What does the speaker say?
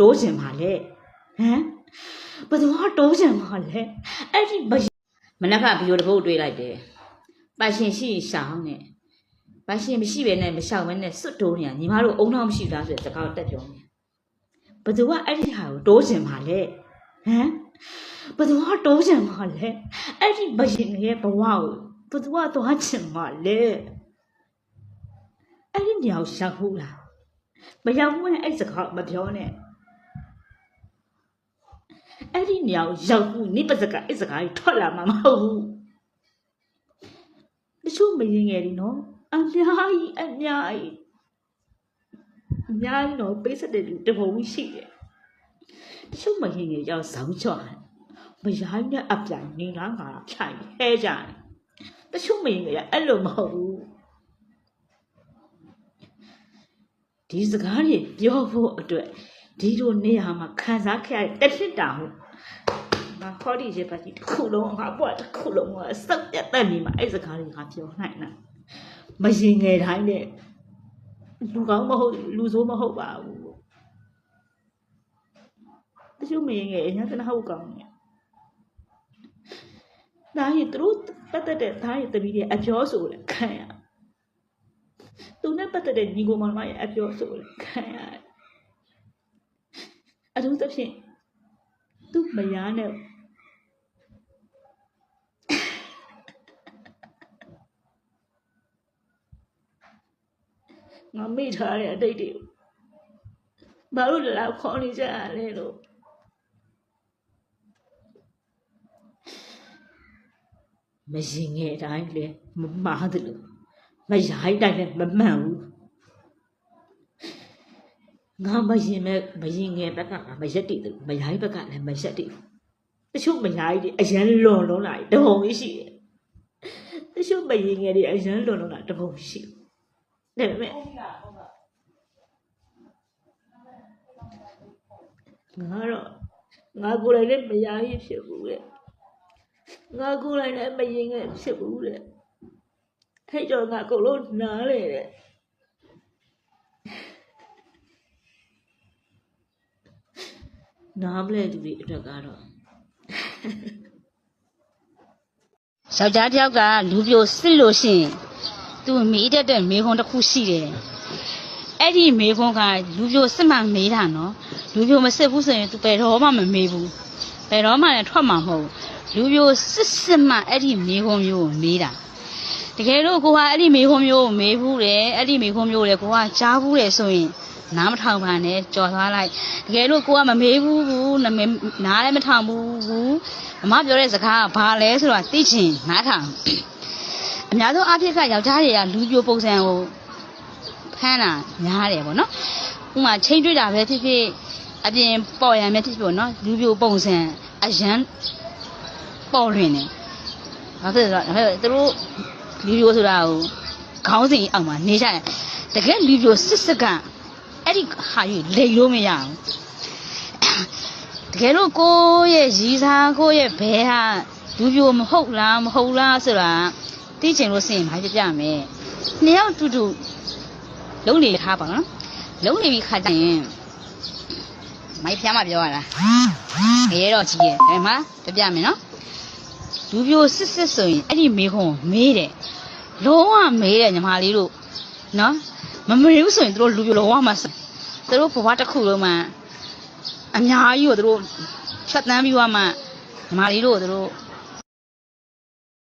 တိုးချင်ပါလဲဟမ်ဘယ်သူကတိုးချင်ပါလဲအဲ့ဒီဘယမနက်ကဗီဒီယိုတစ်ပုတ်တွေ့လိုက်တယ်ပါရှင်ရှိရင်ရှောင်းနဲ့ပါရှင်မရှိဘဲနဲ့မရှောင်ဘဲနဲ့စွတ်တိုးနေတာညီမတို့အုံနောက်မရှိသားဆိုတဲ့စကားကိုတက်ပြောနေဘယ်သူကအဲ့ဒီဟာကိုတိုးချင်ပါလဲဟမ်ဘယ်သူကတိုးချင်ပါလဲအဲ့ဒီဘယင်ရဲ့ဘဝကိုဘယ်သူကသွားချင်ပါလဲအဲ့ဒီညောင်ရှောက်ဘူးလားမရောက်ဘူးနဲ့အဲ့စကားမပြောနဲ့ အဲ့ဒီညောင်ရောက်ဘူးနိပစကအဲ့စကားကြီးထွက်လာမှာမဟုတ်ဘူးတချို့မရင်ငယ်ဒီနော်အများကြီးအများကြီးအများကြီးတော့ပေးစတဲ့လူတပုံရှိတယ်တချို့မရင်ငယ်ရောက်ဇောင်းချော်တယ်မရိုင်းနဲ့အပြိုင်နေလားငါဖြိုင်ဟဲကြတယ်တချို့မရင်ငယ်ကအဲ့လိုမဟုတ်ဘူးဒီစကားတွေပြောဖို့အတွက် ဒီလိုနေရာမှာခံစားခဲ့ရတဲ့တစ်နှစ်တာဟုတ်ငါခေါ်ဒီရေပါကြီးတစ်ခုလုံးငါဘွားတစ်ခုလုံးကစောက်ပြတ်တက်နေမှာအဲ့စကားတွေငါပြောနိုင်တာမရင်ငယ်တိုင်းနဲ့လူကောင်းမဟုတ်လူဆိုးမဟုတ်ပါဘူးတချို့မရင်ငယ်အညာကနဟုတ်ကောင်းနေဒါရီသူတို့ပတ်သက်တဲ့ဒါရီတပီးတွေအပြောဆိုလဲခံရသူနဲ့ပတ်သက်တဲ့ညီကိုမောင်နှမရဲ့အပြောဆိုလဲခံရတယ် အထူးသဖြင့်သူ့မယားနဲ့ငါမိထားတဲ့အတိတ်တွေကိုဘာလို့လာခေါ်နေကြရလဲလို့မရင်ငယ်တိုင်းလဲမမားတယ်လို့မရိုက်တိုင်းလည်းမမှန်ဘူး ငါမရင်မဲ့မရင်ငယ်ဘက်ကငါမရက်တည်တယ်မရိုက်ဘက်ကလည်းမရက်တည်ဘူးတချို့မရိုက်တွေအရန်လွန်လုံးလာတပုံကြီးရှိတယ်တချို့မရင်ငယ်တွေအရန်လွန်လုံးလာတပုံရှိတယ်ဒါပေမဲ့ငါတော့ငါကိုယ်တိုင်လည်းမရိုက်ဖြစ်ဘူးလေငါကိုယ်တိုင်လည်းမရင်ငယ်ဖြစ်ဘူးလေထိတ်တော့ငါအကုန်လုံးနားလေတဲ့ နားမလဲသူတွေအတွက်ကတော့ယောက်ျားတစ်ယောက်ကလူပြိုစစ်လို့ရှိရင်သူမေးတတ်တဲ့မေခွန်းတစ်ခုရှိတယ်အဲ့ဒီမေခွန်းကလူပြိုစစ်မှမေးတာနော်လူပြိုမစစ်ဘူးဆိုရင်သူဘယ်တော့မှမမေးဘူးဘယ်တော့မှလည်းထွက်မှာမဟုတ်ဘူးလူပြိုစစ်စစ်မှအဲ့ဒီမေခွန်းမျိုးကိုမေးတာတကယ်လို့ကိုကအဲ့ဒီမေခွန်းမျိုးကိုမေးဘူးတယ်အဲ့ဒီမေခွန်းမျိုးကိုလည်းကိုကကြားဘူးတယ်ဆိုရင် နားမထောင်ပါနဲ့ကြော်သွားလိုက်တကယ်လို့ကိုကမမေးဘူးဘူးနမေနားလည်းမထောင်ဘူးဘူးအမပြောတဲ့စကားကဘာလဲဆိုတော့သိချင်နားထောင်အများဆုံးအဖြစ်ကယောက်ျားတွေကလူပြိုပုံစံကိုဖမ်းတာများတယ်ပေါ့နော်ဥပမာချိန်တွေ့တာပဲဖြစ်ဖြစ်အပြင်ပေါ်ရံပဲဖြစ်ဖြစ်ပေါ့နော်လူပြိုပုံစံအရန်ပေါ်လွင်တယ်ဘာဖြစ်လဲဆိုတော့သူတို့လူပြိုဆိုတာကိုခေါင်းစဉ်အောက်မှာနေကြတယ်တကယ်လူပြိုစစ်စစ်က အဲ့ဒီဟာယူလိန်လို့မရဘူးတကယ်လို့ကိုယ့်ရဲ့ရီစားကိုယ့်ရဲ့ဘဲဟာလူပြိုမဟုတ်လားမဟုတ်လားဆိုတာသိချင်လို့စင်ဘာပြပြမယ်နှစ်ယောက်တူတူလုံးနေထားပါနော်လုံးနေပြီခါကျရင်မိုက်ဖျားမပြောရတာငရဲတော့ကြီးရဲ့ဒါမှပြပြမယ်နော်လူပြိုစစ်စစ်ဆိုရင်အဲ့ဒီမေခွန်းမေးတယ်လုံးဝမေးတယ်ညီမလေးတို့နော် မမေးဘူးဆိုရင်တို့လူပြိုလုံးဝမစသူတို့ဘဝတစ်ခုလုံးမှာအများကြီးကိုတို့ဖြတ်တန်းပြီးသွားမှညီမလေးတို့ကိုတို့